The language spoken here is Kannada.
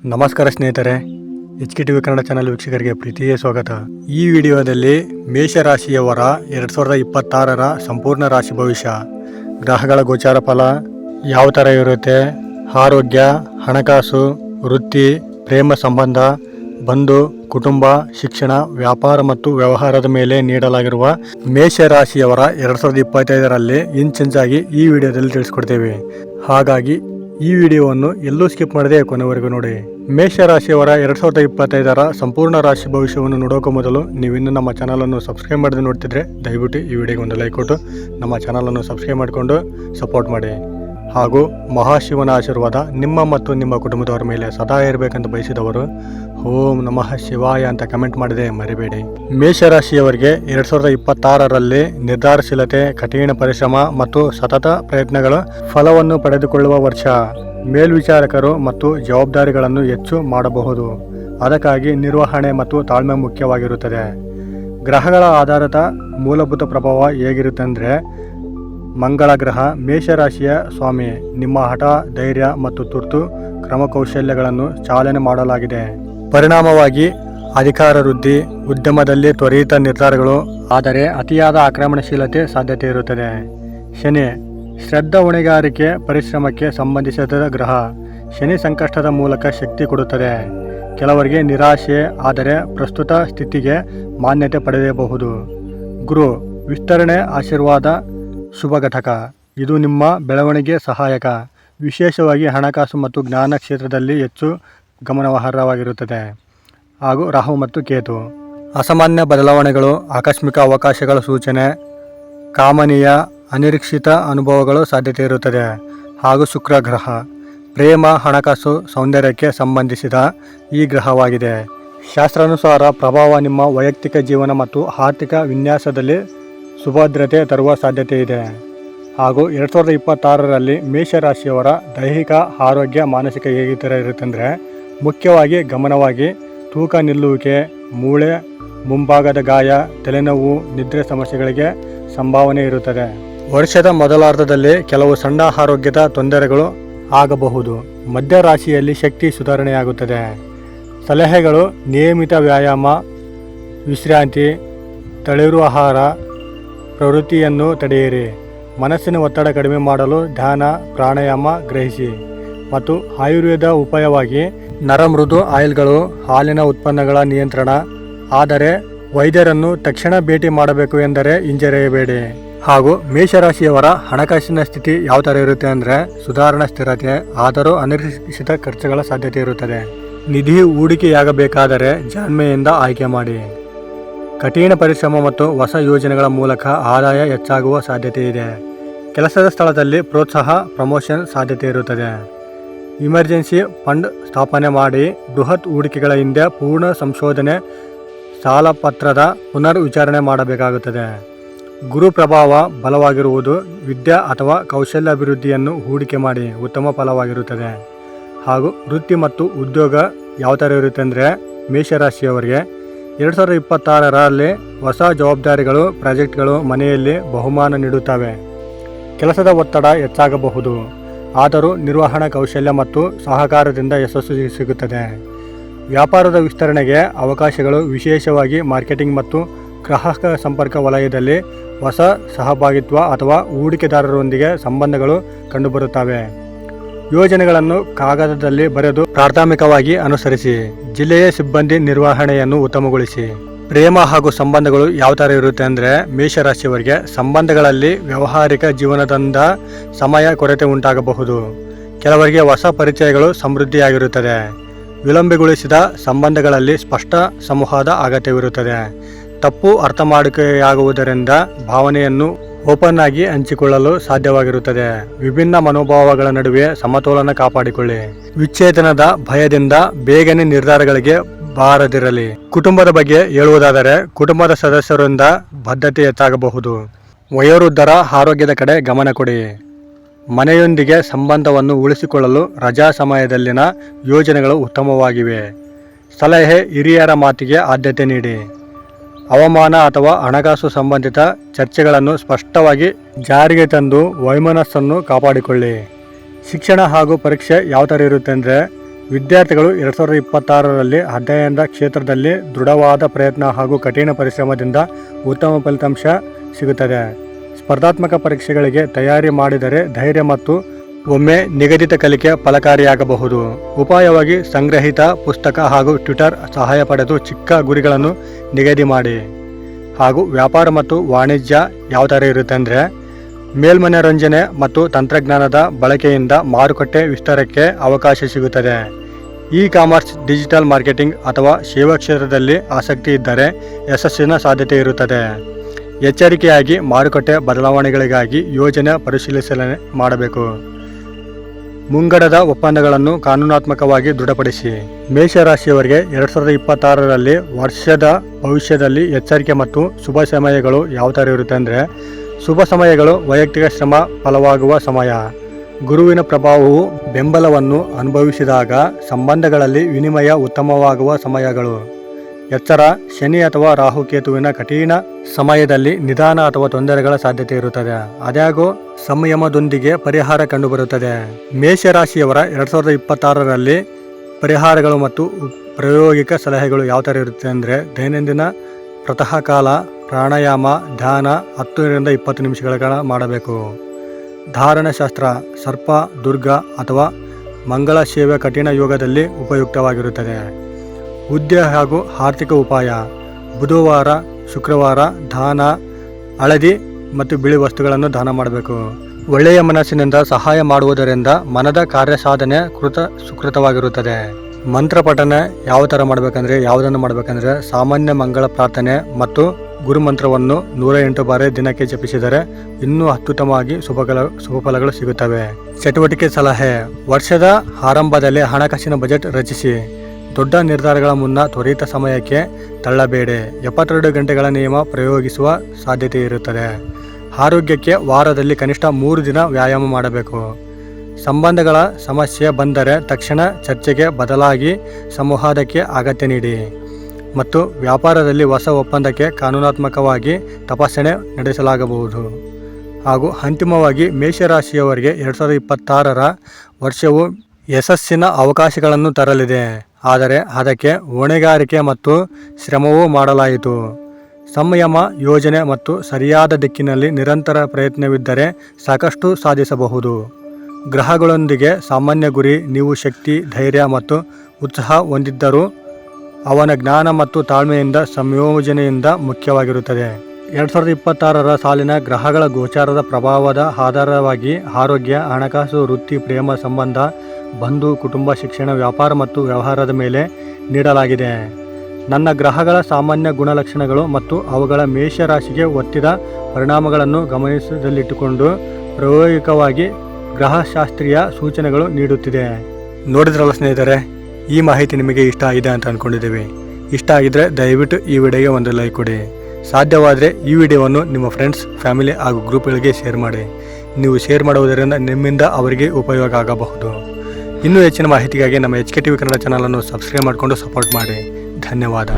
ನಮಸ್ಕಾರ ಸ್ನೇಹಿತರೆ H K TV Kannada channel ವೀಕ್ಷಕರಿಗೆ ಪ್ರೀತಿಯೇ ಸ್ವಾಗತ. ಈ ವಿಡಿಯೋದಲ್ಲಿ ಮೇಷರಾಶಿಯವರ ಎರಡು ಸಾವಿರದ ಇಪ್ಪತ್ತಾರರ ಸಂಪೂರ್ಣ ರಾಶಿ ಭವಿಷ್ಯ. ಗ್ರಹಗಳ ಗೋಚಾರ ಫಲ, ಯಾವ ಥರ ಇರುತ್ತೆ, ಆರೋಗ್ಯ, ಹಣಕಾಸು, ವೃತ್ತಿ, ಪ್ರೇಮ ಸಂಬಂಧ, ಬಂಧು, ಕುಟುಂಬ, ಶಿಕ್ಷಣ, ವ್ಯಾಪಾರ ಮತ್ತು ವ್ಯವಹಾರದ ಮೇಲೆ ನೀಡಲಾಗಿರುವ ಮೇಷರಾಶಿಯವರ ಎರಡು ಸಾವಿರದ ಇಪ್ಪತ್ತೈದರಲ್ಲಿ ಇಂಚಿಂಚಾಗಿ ಈ ವಿಡಿಯೋದಲ್ಲಿ ತಿಳಿಸ್ಕೊಡ್ತೇವೆ. ಹಾಗಾಗಿ ಈ ವಿಡಿಯೋವನ್ನು ಎಲ್ಲೂ ಸ್ಕಿಪ್ ಮಾಡದೆ ಕೊನೆವರೆಗೂ ನೋಡಿ. ಮೇಷರಾಶಿಯವರ ಎರಡು ಸಾವಿರದ ಇಪ್ಪತ್ತೈದರ ಸಂಪೂರ್ಣ ರಾಶಿ ಭವಿಷ್ಯವನ್ನು ನೋಡೋಕೆ ಮೊದಲು ನೀವಿನ್ನೂ ನಮ್ಮ ಚಾನಲನ್ನು ಸಬ್ಸ್ಕ್ರೈಬ್ ಮಾಡದೆ ನೋಡ್ತಿದ್ರೆ ದಯವಿಟ್ಟು ಈ ವಿಡಿಯೋಗೆ ಒಂದು ಲೈಕ್ ಕೊಟ್ಟು ನಮ್ಮ ಚಾನಲನ್ನು ಸಬ್ಸ್ಕ್ರೈಬ್ ಮಾಡಿಕೊಂಡು ಸಪೋರ್ಟ್ ಮಾಡಿ. ಹಾಗೂ ಮಹಾಶಿವನ ಆಶೀರ್ವಾದ ನಿಮ್ಮ ಮತ್ತು ನಿಮ್ಮ ಕುಟುಂಬದವರ ಮೇಲೆ ಸದಾ ಇರಬೇಕಂತ ಬಯಸಿದವರು ಓಂ ನಮಃ ಶಿವಾಯ ಅಂತ ಕಮೆಂಟ್ ಮಾಡಿದೆ, ಮರಿಬೇಡಿ. ಮೇಷರಾಶಿಯವರಿಗೆ ಎರಡ್ ಸಾವಿರದ ಇಪ್ಪತ್ತಾರರಲ್ಲಿ ನಿರ್ಧಾರಶೀಲತೆ, ಕಠಿಣ ಪರಿಶ್ರಮ ಮತ್ತು ಸತತ ಪ್ರಯತ್ನಗಳ ಫಲವನ್ನು ಪಡೆದುಕೊಳ್ಳುವ ವರ್ಷ. ಮೇಲ್ವಿಚಾರಕರು ಮತ್ತು ಜವಾಬ್ದಾರಿಗಳನ್ನು ಹೆಚ್ಚು ಮಾಡಬಹುದು. ಅದಕ್ಕಾಗಿ ನಿರ್ವಹಣೆ ಮತ್ತು ತಾಳ್ಮೆ ಮುಖ್ಯವಾಗಿರುತ್ತದೆ. ಗ್ರಹಗಳ ಆಧಾರಿತ ಮೂಲಭೂತ ಪ್ರಭಾವ ಹೇಗಿರುತ್ತೆ ಅಂದರೆ ಮಂಗಳ ಗ್ರಹ, ಮೇಷರಾಶಿಯ ಸ್ವಾಮಿ, ನಿಮ್ಮ ಹಠ, ಧೈರ್ಯ ಮತ್ತು ತುರ್ತು ಕ್ರಮ ಕೌಶಲ್ಯಗಳನ್ನು ಚಾಲನೆ ಮಾಡಲಾಗಿದೆ. ಪರಿಣಾಮವಾಗಿ ಅಧಿಕಾರ ವೃದ್ಧಿ ಉದ್ಯಮದಲ್ಲಿ ತ್ವರಿತ ನಿರ್ಧಾರಗಳು, ಆದರೆ ಅತಿಯಾದ ಆಕ್ರಮಣಶೀಲತೆ ಸಾಧ್ಯತೆ ಇರುತ್ತದೆ. ಶನಿ, ಶ್ರದ್ಧ ಹೊಣೆಗಾರಿಕೆ ಪರಿಶ್ರಮಕ್ಕೆ ಸಂಬಂಧಿಸಿದ ಗ್ರಹ ಶನಿ ಸಂಕಷ್ಟದ ಮೂಲಕ ಶಕ್ತಿ ಕೊಡುತ್ತದೆ. ಕೆಲವರಿಗೆ ನಿರಾಶೆ, ಆದರೆ ಪ್ರಸ್ತುತ ಸ್ಥಿತಿಗೆ ಮಾನ್ಯತೆ ಪಡೆಯಬಹುದು. ಗುರು, ವಿಸ್ತರಣೆ ಆಶೀರ್ವಾದ ಶುಭ ಘಟಕ. ಇದು ನಿಮ್ಮ ಬೆಳವಣಿಗೆ ಸಹಾಯಕ. ವಿಶೇಷವಾಗಿ ಹಣಕಾಸು ಮತ್ತು ಜ್ಞಾನ ಕ್ಷೇತ್ರದಲ್ಲಿ ಹೆಚ್ಚು ಗಮನಾರ್ಹವಾಗಿರುತ್ತದೆ. ಹಾಗೂ ರಾಹು ಮತ್ತು ಕೇತು. ಅಸಾಮಾನ್ಯ ಬದಲಾವಣೆಗಳು, ಆಕಸ್ಮಿಕ ಅವಕಾಶಗಳ ಸೂಚನೆ, ಕಾಮನೀಯ, ಅನಿರೀಕ್ಷಿತ ಅನುಭವಗಳು ಸಾಧ್ಯತೆ ಇರುತ್ತದೆ. ಹಾಗೂ ಶುಕ್ರ ಗ್ರಹ. ಪ್ರೇಮ, ಹಣಕಾಸು, ಸೌಂದರ್ಯಕ್ಕೆ ಸಂಬಂಧಿಸಿದ ಈ ಗ್ರಹವಾಗಿದೆ. ಶಾಸ್ತ್ರಾನುಸಾರ ಪ್ರಭಾವ ನಿಮ್ಮ ವೈಯಕ್ತಿಕ ಜೀವನ ಮತ್ತು ಆರ್ಥಿಕ ವಿನ್ಯಾಸದಲ್ಲಿ ಸುಭದ್ರತೆ ತರುವ ಸಾಧ್ಯತೆ ಇದೆ. ಹಾಗೂ ಎರಡು ಸಾವಿರದ ಇಪ್ಪತ್ತಾರರಲ್ಲಿ ಮೇಷರಾಶಿಯವರ ದೈಹಿಕ, ಆರೋಗ್ಯ, ಮಾನಸಿಕ ಹೇಗೆ ಥರ ಇರುತ್ತಂದರೆ ಮುಖ್ಯವಾಗಿ ಗಮನವಾಗಿ ತೂಕ ನಿಲ್ಲುವಿಕೆ, ಮೂಳೆ, ಮುಂಭಾಗದ ಗಾಯ, ತಲೆನೋವು, ನಿದ್ರೆ ಸಮಸ್ಯೆಗಳಿಗೆ ಸಂಭಾವನೆ ಇರುತ್ತದೆ. ವರ್ಷದ ಮೊದಲಾರ್ಧದಲ್ಲಿ ಕೆಲವು ಸಣ್ಣ ಆರೋಗ್ಯದ ತೊಂದರೆಗಳು ಆಗಬಹುದು. ಮಧ್ಯರಾಶಿಯಲ್ಲಿ ಶಕ್ತಿ ಸುಧಾರಣೆಯಾಗುತ್ತದೆ. ಸಲಹೆಗಳು, ನಿಯಮಿತ ವ್ಯಾಯಾಮ, ವಿಶ್ರಾಂತಿ, ತಳಿರು ಆಹಾರ, ಪ್ರವೃತ್ತಿಯನ್ನು ತಡೆಯಿರಿ. ಮನಸ್ಸಿನ ಒತ್ತಡ ಕಡಿಮೆ ಮಾಡಲು ಧ್ಯಾನ, ಪ್ರಾಣಾಯಾಮ ಗ್ರಹಿಸಿ. ಮತ್ತು ಆಯುರ್ವೇದ ಉಪಾಯವಾಗಿ ನರಮೃದು ಆಯಿಲ್ಗಳು ಹಾಲಿನ ಉತ್ಪನ್ನಗಳ ನಿಯಂತ್ರಣ. ಆದರೆ ವೈದ್ಯರನ್ನು ತಕ್ಷಣ ಭೇಟಿ ಮಾಡಬೇಕು ಎಂದರೆ ಹಿಂಜರಿಯಬೇಡಿ. ಹಾಗೂ ಮೇಷರಾಶಿಯವರ ಹಣಕಾಸಿನ ಸ್ಥಿತಿ ಯಾವ ಥರ ಇರುತ್ತೆ ಅಂದರೆ ಸುಧಾರಣಾ ಸ್ಥಿರತೆ, ಆದರೂ ಅನಿರೀಕ್ಷಿತ ಖರ್ಚುಗಳ ಸಾಧ್ಯತೆ ಇರುತ್ತದೆ. ನಿಧಿ ಹೂಡಿಕೆಯಾಗಬೇಕಾದರೆ ಜಾಣ್ಮೆಯಿಂದ ಆಯ್ಕೆ ಮಾಡಿ. ಕಠಿಣ ಪರಿಶ್ರಮ ಮತ್ತು ಹೊಸ ಯೋಜನೆಗಳ ಮೂಲಕ ಆದಾಯ ಹೆಚ್ಚಾಗುವ ಸಾಧ್ಯತೆ ಇದೆ. ಕೆಲಸದ ಸ್ಥಳದಲ್ಲಿ ಪ್ರೋತ್ಸಾಹ, ಪ್ರಮೋಷನ್ ಸಾಧ್ಯತೆ ಇರುತ್ತದೆ. ಇಮರ್ಜೆನ್ಸಿ ಫಂಡ್ ಸ್ಥಾಪನೆ ಮಾಡಿ ಬೃಹತ್ ಹೂಡಿಕೆಗಳ ಹಿಂದೆ ಪೂರ್ಣ ಸಂಶೋಧನೆ ಸಾಲಪತ್ರದ ಪುನರ್ ವಿಚಾರಣೆ ಮಾಡಬೇಕಾಗುತ್ತದೆ. ಗುರು ಪ್ರಭಾವ ಬಲವಾಗಿರುವುದು ವಿದ್ಯೆ ಅಥವಾ ಕೌಶಲ್ಯ ಅಭಿವೃದ್ಧಿಯನ್ನು ಹೂಡಿಕೆ ಮಾಡಿ ಉತ್ತಮ ಫಲವಾಗಿರುತ್ತದೆ. ಹಾಗೂ ವೃತ್ತಿ ಮತ್ತು ಉದ್ಯೋಗ ಯಾವ ಥರ ಇರುತ್ತೆ ಅಂದರೆ ಮೇಷರಾಶಿಯವರಿಗೆ ಎರಡು ಸಾವಿರದ ಇಪ್ಪತ್ತಾರರಲ್ಲಿ ಹೊಸ ಜವಾಬ್ದಾರಿಗಳು, ಪ್ರಾಜೆಕ್ಟ್ಗಳು ಮನೆಯಲ್ಲಿ ಬಹುಮಾನ ನೀಡುತ್ತವೆ. ಕೆಲಸದ ಒತ್ತಡ ಹೆಚ್ಚಾಗಬಹುದು. ಆದರೂ ನಿರ್ವಹಣಾ ಕೌಶಲ್ಯ ಮತ್ತು ಸಹಕಾರದಿಂದ ಯಶಸ್ಸು ಸಿಗುತ್ತದೆ. ವ್ಯಾಪಾರದ ವಿಸ್ತರಣೆಗೆ ಅವಕಾಶಗಳು ವಿಶೇಷವಾಗಿ ಮಾರ್ಕೆಟಿಂಗ್ ಮತ್ತು ಗ್ರಾಹಕ ಸಂಪರ್ಕ ವಲಯದಲ್ಲಿ ಹೊಸ ಸಹಭಾಗಿತ್ವ ಅಥವಾ ಹೂಡಿಕೆದಾರರೊಂದಿಗೆ ಸಂಬಂಧಗಳು ಕಂಡುಬರುತ್ತವೆ. ಯೋಜನೆಗಳನ್ನು ಕಾಗದದಲ್ಲಿ ಬರೆದು ಪ್ರಾಥಮಿಕವಾಗಿ ಅನುಸರಿಸಿ, ಜಿಲ್ಲೆಯ ಸಿಬ್ಬಂದಿ ನಿರ್ವಹಣೆಯನ್ನು ಉತ್ತಮಗೊಳಿಸಿ. ಪ್ರೇಮ ಹಾಗೂ ಸಂಬಂಧಗಳು ಯಾವ ಥರ ಇರುತ್ತೆ ಅಂದರೆ ಮೇಷರಾಶಿಯವರಿಗೆ ಸಂಬಂಧಗಳಲ್ಲಿ ವ್ಯಾವಹಾರಿಕ ಜೀವನದಿಂದ ಸಮಯ ಕೊರತೆ ಉಂಟಾಗಬಹುದು. ಕೆಲವರಿಗೆ ಹೊಸ ಪರಿಚಯಗಳು ಸಮೃದ್ಧಿಯಾಗಿರುತ್ತದೆ. ವಿಳಂಬಗೊಳಿಸಿದ ಸಂಬಂಧಗಳಲ್ಲಿ ಸ್ಪಷ್ಟ ಸಂವಾದ ಅಗತ್ಯವಿರುತ್ತದೆ. ತಪ್ಪು ಅರ್ಥ ಮಾಡಿಕೆಯಾಗುವುದರಿಂದ ಭಾವನೆಯನ್ನು ಓಪನ್ ಆಗಿ ಹಂಚಿಕೊಳ್ಳಲು ಸಾಧ್ಯವಾಗಿರುತ್ತದೆ. ವಿಭಿನ್ನ ಮನೋಭಾವಗಳ ನಡುವೆ ಸಮತೋಲನ ಕಾಪಾಡಿಕೊಳ್ಳಿ. ವಿಚ್ಛೇದನದ ಭಯದಿಂದ ಬೇಗನೆ ನಿರ್ಧಾರಗಳಿಗೆ ಬಾರದಿರಲಿ. ಕುಟುಂಬದ ಬಗ್ಗೆ ಹೇಳುವುದಾದರೆ ಕುಟುಂಬದ ಸದಸ್ಯರಿಂದ ಬದ್ಧತೆ ಹೆಚ್ಚಾಗಬಹುದು ವಯೋವೃದ್ಧರ ಆರೋಗ್ಯದ ಕಡೆ ಗಮನ ಕೊಡಿ. ಮನೆಯೊಂದಿಗೆ ಸಂಬಂಧವನ್ನು ಉಳಿಸಿಕೊಳ್ಳಲು ರಜಾ ಸಮಯದಲ್ಲಿನ ಯೋಜನೆಗಳು ಉತ್ತಮವಾಗಿವೆ. ಸಲಹೆ ಹಿರಿಯರ ಮಾತಿಗೆ ಆದ್ಯತೆ ನೀಡಿ. ಹವಾಮಾನ ಅಥವಾ ಹಣಕಾಸು ಸಂಬಂಧಿತ ಚರ್ಚೆಗಳನ್ನು ಸ್ಪಷ್ಟವಾಗಿ ಜಾರಿಗೆ ತಂದು ವೈಮನಸ್ಸನ್ನು ಕಾಪಾಡಿಕೊಳ್ಳಿ. ಶಿಕ್ಷಣ ಹಾಗೂ ಪರೀಕ್ಷೆ ಯಾವ ಥರ ಇರುತ್ತೆ ಅಂದರೆ ವಿದ್ಯಾರ್ಥಿಗಳು ಎರಡು ಸಾವಿರದ ಇಪ್ಪತ್ತಾರರಲ್ಲಿ ಅಧ್ಯಯನದ ಕ್ಷೇತ್ರದಲ್ಲಿ ದೃಢವಾದ ಪ್ರಯತ್ನ ಹಾಗೂ ಕಠಿಣ ಪರಿಶ್ರಮದಿಂದ ಉತ್ತಮ ಫಲಿತಾಂಶ ಸಿಗುತ್ತದೆ. ಸ್ಪರ್ಧಾತ್ಮಕ ಪರೀಕ್ಷೆಗಳಿಗೆ ತಯಾರಿ ಮಾಡಿದರೆ ಧೈರ್ಯ ಮತ್ತು ಒಮ್ಮೆ ನಿಗದಿತ ಕಲಿಕೆ ಫಲಕಾರಿಯಾಗಬಹುದು. ಉಪಾಯವಾಗಿ ಸಂಗ್ರಹಿತ ಪುಸ್ತಕ ಹಾಗೂ ಟ್ವಿಟರ್ ಸಹಾಯ ಪಡೆದು ಚಿಕ್ಕ ಗುರಿಗಳನ್ನು ನಿಗದಿ ಮಾಡಿ. ಹಾಗೂ ವ್ಯಾಪಾರ ಮತ್ತು ವಾಣಿಜ್ಯ ಯಾವ ಥರ ಇರುತ್ತೆ ಅಂದರೆ ಮೇಲ್ಮನರಂಜನೆ ಮತ್ತು ತಂತ್ರಜ್ಞಾನದ ಬಳಕೆಯಿಂದ ಮಾರುಕಟ್ಟೆ ವಿಸ್ತಾರಕ್ಕೆ ಅವಕಾಶ ಸಿಗುತ್ತದೆ. ಇ ಕಾಮರ್ಸ್ ಡಿಜಿಟಲ್ ಮಾರ್ಕೆಟಿಂಗ್ ಅಥವಾ ಸೇವಾ ಕ್ಷೇತ್ರದಲ್ಲಿ ಆಸಕ್ತಿ ಇದ್ದರೆ ಯಶಸ್ಸಿನ ಸಾಧ್ಯತೆ ಇರುತ್ತದೆ. ಎಚ್ಚರಿಕೆಯಾಗಿ ಮಾರುಕಟ್ಟೆ ಬದಲಾವಣೆಗಳಿಗಾಗಿ ಯೋಜನೆ ಪರಿಶೀಲಿಸಲನೆ ಮಾಡಬೇಕು. ಮುಂಗಡದ ಒಪ್ಪಂದಗಳನ್ನು ಕಾನೂನಾತ್ಮಕವಾಗಿ ದೃಢಪಡಿಸಿ. ಮೇಷರಾಶಿಯವರಿಗೆ ಎರಡು ಸಾವಿರದ ಇಪ್ಪತ್ತಾರರಲ್ಲಿ ವರ್ಷದ ಭವಿಷ್ಯದಲ್ಲಿ ಎಚ್ಚರಿಕೆ ಮತ್ತು ಶುಭ ಸಮಯಗಳು ಯಾವ ಥರ ಇರುತ್ತೆ ಅಂದರೆ ಶುಭ ಸಮಯಗಳು ವೈಯಕ್ತಿಕ ಶ್ರಮ ಫಲವಾಗುವ ಸಮಯ. ಗುರುವಿನ ಪ್ರಭಾವವು ಬೆಂಬಲವನ್ನು ಅನುಭವಿಸಿದಾಗ ಸಂಬಂಧಗಳಲ್ಲಿ ವಿನಿಮಯ ಉತ್ತಮವಾಗುವ ಸಮಯಗಳು. ಎಚ್ಚರ, ಶನಿ ಅಥವಾ ರಾಹುಕೇತುವಿನ ಕಠಿಣ ಸಮಯದಲ್ಲಿ ನಿಧಾನ ಅಥವಾ ತೊಂದರೆಗಳ ಸಾಧ್ಯತೆ ಇರುತ್ತದೆ. ಆದಾಗೂ ಸಂಯಮದೊಂದಿಗೆ ಪರಿಹಾರ ಕಂಡುಬರುತ್ತದೆ. ಮೇಷರಾಶಿಯವರ ಎರಡು ಸಾವಿರದ ಇಪ್ಪತ್ತಾರರಲ್ಲಿ ಪರಿಹಾರಗಳು ಮತ್ತು ಪ್ರಾಯೋಗಿಕ ಸಲಹೆಗಳು ಯಾವ ಥರ ಇರುತ್ತೆ ಅಂದರೆ ದೈನಂದಿನ ಪ್ರತಃ ಕಾಲ ಪ್ರಾಣಾಯಾಮ, ಧ್ಯಾನ ಹತ್ತರಿಂದ ಇಪ್ಪತ್ತು ನಿಮಿಷಗಳ ಕಾಲ ಮಾಡಬೇಕು. ಧಾರಣಶಾಸ್ತ್ರ, ಸರ್ಪ, ದುರ್ಗ ಅಥವಾ ಮಂಗಳ ಸೇವೆ ಕಠಿಣ ಯೋಗದಲ್ಲಿ ಉಪಯುಕ್ತವಾಗಿರುತ್ತದೆ. ಹುದ್ದೆ ಹಾಗೂ ಆರ್ಥಿಕ ಉಪಾಯ, ಬುಧವಾರ, ಶುಕ್ರವಾರ ದಾನ, ಹಳದಿ ಮತ್ತು ಬಿಳಿ ವಸ್ತುಗಳನ್ನು ದಾನ ಮಾಡಬೇಕು. ಒಳ್ಳೆಯ ಮನಸ್ಸಿನಿಂದ ಸಹಾಯ ಮಾಡುವುದರಿಂದ ಮನದ ಕಾರ್ಯ ಸಾಧನೆ ಕೃತ ಸುಕೃತವಾಗಿರುತ್ತದೆ. ಮಂತ್ರ ಪಠನೆ ಯಾವ ಥರ ಮಾಡಬೇಕಂದ್ರೆ, ಯಾವುದನ್ನು ಮಾಡಬೇಕಂದ್ರೆ ಸಾಮಾನ್ಯ ಮಂಗಳ ಪ್ರಾರ್ಥನೆ ಮತ್ತು ಗುರುಮಂತ್ರವನ್ನು ನೂರ ಎಂಟು ಬಾರಿ ದಿನಕ್ಕೆ ಜಪಿಸಿದರೆ ಇನ್ನೂ ಅತ್ಯುತ್ತಮವಾಗಿ ಶುಭಗಳ ಶುಭಫಲಗಳು ಸಿಗುತ್ತವೆ. ಚಟುವಟಿಕೆ ಸಲಹೆ. ವರ್ಷದ ಆರಂಭದಲ್ಲಿ ಹಣಕಾಸಿನ ಬಜೆಟ್ ರಚಿಸಿ. ದೊಡ್ಡ ನಿರ್ಧಾರಗಳ ಮುನ್ನ ತ್ವರಿತ ಸಮಯಕ್ಕೆ ತಳ್ಳಬೇಡಿ. ಎಪ್ಪತ್ತೆರಡು ಗಂಟೆಗಳ ನಿಯಮ ಪ್ರಯೋಗಿಸುವ ಸಾಧ್ಯತೆ ಇರುತ್ತದೆ. ಆರೋಗ್ಯಕ್ಕೆ ವಾರದಲ್ಲಿ ಕನಿಷ್ಠ ಮೂರು ದಿನ ವ್ಯಾಯಾಮ ಮಾಡಬೇಕು. ಸಂಬಂಧಗಳ ಸಮಸ್ಯೆ ಬಂದರೆ ತಕ್ಷಣ ಚರ್ಚೆಗೆ ಬದಲಾಗಿ ಸಂವಾದಕ್ಕೆ ಅಗತ್ಯ ನೀಡಿ. ಮತ್ತು ವ್ಯಾಪಾರದಲ್ಲಿ ಹೊಸ ಒಪ್ಪಂದಕ್ಕೆ ಕಾನೂನಾತ್ಮಕವಾಗಿ ತಪಾಸಣೆ ನಡೆಸಲಾಗಬಹುದು. ಹಾಗೂ ಅಂತಿಮವಾಗಿ ಮೇಷರಾಶಿಯವರಿಗೆ ಎರಡು ಸಾವಿರದ ಇಪ್ಪತ್ತಾರರ ವರ್ಷವು ಯಶಸ್ಸಿನ ಅವಕಾಶಗಳನ್ನು ತರಲಿದೆ. ಆದರೆ ಅದಕ್ಕೆ ಹೊಣೆಗಾರಿಕೆ ಮತ್ತು ಶ್ರಮವೂ ಮಾಡಲಾಯಿತು. ಸಂಯಮ, ಯೋಜನೆ ಮತ್ತು ಸರಿಯಾದ ದಿಕ್ಕಿನಲ್ಲಿ ನಿರಂತರ ಪ್ರಯತ್ನವಿದ್ದರೆ ಸಾಕಷ್ಟು ಸಾಧಿಸಬಹುದು. ಗ್ರಹಗಳೊಂದಿಗೆ ಸಾಮಾನ್ಯ ಗುರಿ, ನೀವು ಶಕ್ತಿ, ಧೈರ್ಯ ಮತ್ತು ಉತ್ಸಾಹ ಹೊಂದಿದ್ದರೂ ಅವನ ಜ್ಞಾನ ಮತ್ತು ತಾಳ್ಮೆಯಿಂದ, ಸಂಯೋಜನೆಯಿಂದ ಮುಖ್ಯವಾಗಿರುತ್ತದೆ. ಎರಡು ಸಾವಿರದ ಇಪ್ಪತ್ತಾರರ ಸಾಲಿನ ಗ್ರಹಗಳ ಗೋಚಾರದ ಪ್ರಭಾವದ ಆಧಾರವಾಗಿ ಆರೋಗ್ಯ, ಹಣಕಾಸು, ವೃತ್ತಿ, ಪ್ರೇಮ ಸಂಬಂಧ, ಬಂಧು, ಕುಟುಂಬ, ಶಿಕ್ಷಣ, ವ್ಯಾಪಾರ ಮತ್ತು ವ್ಯವಹಾರದ ಮೇಲೆ ನೀಡಲಾಗಿದೆ. ನನ್ನ ಗ್ರಹಗಳ ಸಾಮಾನ್ಯ ಗುಣಲಕ್ಷಣಗಳು ಮತ್ತು ಅವುಗಳ ಮೇಷರಾಶಿಗೆ ಒತ್ತಿದ ಪರಿಣಾಮಗಳನ್ನು ಗಮನಿಸದಲ್ಲಿಟ್ಟುಕೊಂಡು ಪ್ರಾಯೋಗಿಕವಾಗಿ ಗ್ರಹಶಾಸ್ತ್ರೀಯ ಸೂಚನೆಗಳು ನೀಡುತ್ತಿದೆ. ನೋಡಿದ್ರಲ್ಲ ಸ್ನೇಹಿತರೆ ಈ ಮಾಹಿತಿ ನಿಮಗೆ ಇಷ್ಟ ಆಗಿದೆ ಅಂತ ಅಂದ್ಕೊಂಡಿದ್ದೀವಿ ಇಷ್ಟ ಆಗಿದ್ರೆ ದಯವಿಟ್ಟು ಈ ವಿಡಿಯೋಗೆ ಒಂದು ಲೈಕ್ ಕೊಡಿ. ಸಾಧ್ಯವಾದರೆ ಈ ವಿಡಿಯೋವನ್ನು ನಿಮ್ಮ ಫ್ರೆಂಡ್ಸ್, ಫ್ಯಾಮಿಲಿ ಹಾಗೂ ಗ್ರೂಪ್ಗಳಿಗೆ ಶೇರ್ ಮಾಡಿ. ನೀವು ಶೇರ್ ಮಾಡುವುದರಿಂದ ನಿಮ್ಮಿಂದ ಅವರಿಗೆ ಉಪಯೋಗ ಆಗಬಹುದು. ಇನ್ನೂ ಹೆಚ್ಚಿನ ಮಾಹಿತಿಗಾಗಿ ನಮ್ಮ H K T V Kannada ಚಾನಲನ್ನು ಸಬ್ಸ್ಕ್ರೈಬ್ ಮಾಡಿಕೊಂಡು ಸಪೋರ್ಟ್ ಮಾಡಿ. ಧನ್ಯವಾದ.